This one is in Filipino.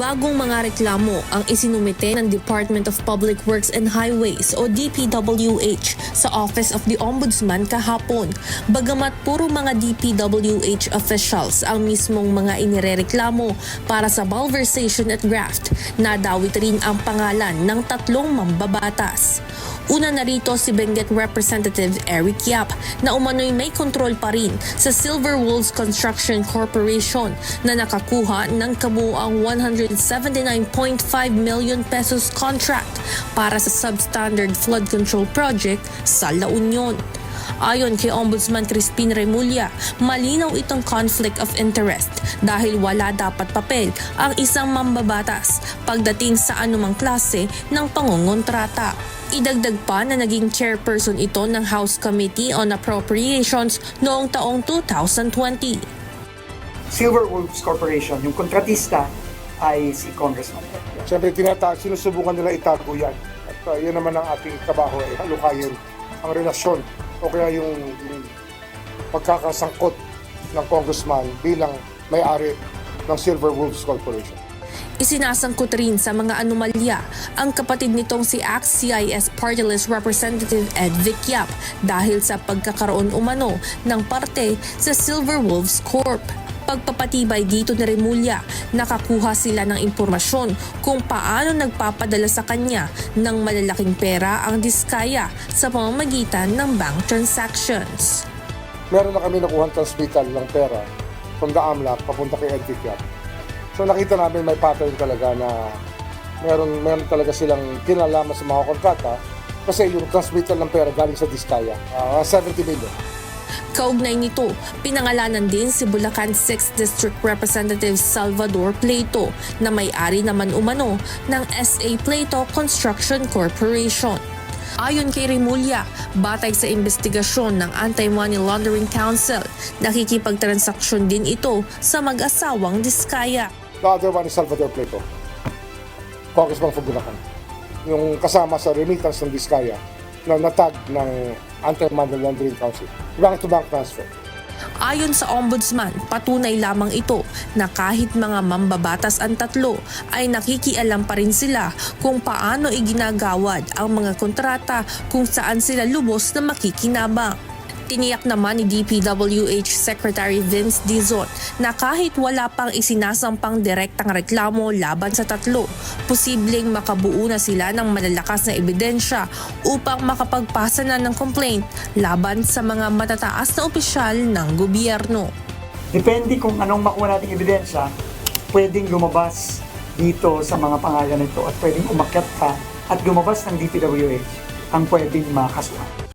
Bagong mga reklamo ang isinumite ng Department of Public Works and Highways o DPWH sa Office of the Ombudsman kahapon. Bagamat puro mga DPWH officials ang mismong mga inirereklamo para sa malversation at graft, nadawit rin ang pangalan ng tatlong mambabatas. Una na rito si Benguet Representative Eric Yap na umano'y may kontrol pa rin sa Silver Wolves Construction Corporation na nakakuha ng kabuuang 179.5 million pesos contract para sa substandard flood control project sa La Union. Ayon kay Ombudsman Crispin Remulla, malinaw itong conflict of interest dahil wala dapat papel ang isang mambabatas pagdating sa anumang klase ng pangungontrata. Idagdag pa na naging chairperson ito ng House Committee on Appropriations noong taong 2020. Silver Wolves Corporation, yung kontratista ay si Congressman. Siyempre, tinata sinusubukan nila itago yan. At uh, yun naman ang ating trabaho ay halukayin ang relasyon o kaya yung, yung pagkakasangkot ng congressman bilang may-ari ng Silver Wolves Corporation. Isinasangkot rin sa mga anomalya ang kapatid nitong si ACT-CIS Party List Representative Ed Vic Yap dahil sa pagkakaroon umano ng parte sa Silver Wolves Corp. Pagpapatibay dito ni Remulla, nakakuha sila ng impormasyon kung paano nagpapadala sa kanya ng malalaking pera ang diskaya sa pamamagitan ng bank transactions. Meron na kami nakuha transmittal ng pera from the AMLAC papunta kay Ed Vicyap. So nakita namin may pattern talaga na meron, meron talaga silang kinalaman sa mga kontrata kasi yung transmittal ng pera galing sa Diskaya, ah, 70 million. Kaugnay nito, pinangalanan din si Bulacan 6th District Representative Salvador Plato na may-ari naman umano ng SA Plato Construction Corporation. Ayon kay Remulla, batay sa investigasyon ng Anti-Money Laundering Council, nakikipagtransaksyon din ito sa mag-asawang Diskaya. The other one is Salvador Plato, Congressman from Bulacan. Yung kasama sa remittance ng Diskaya na natag ng Anti-Money Laundering Council. Bank-to-bank transfer. Ayon sa ombudsman, patunay lamang ito na kahit mga mambabatas ang tatlo ay nakikialam pa rin sila kung paano iginagawad ang mga kontrata kung saan sila lubos na makikinabang. Tiniyak naman ni DPWH Secretary Vince Dizon na kahit wala pang isinasampang direktang reklamo laban sa tatlo, posibleng makabuo na sila ng malalakas na ebidensya upang makapagpasa na ng complaint laban sa mga matataas na opisyal ng gobyerno. Depende kung anong makuha nating ebidensya, pwedeng lumabas dito sa mga pangalan nito at pwedeng umakyat ka at lumabas ng DPWH ang pwedeng makasuhan.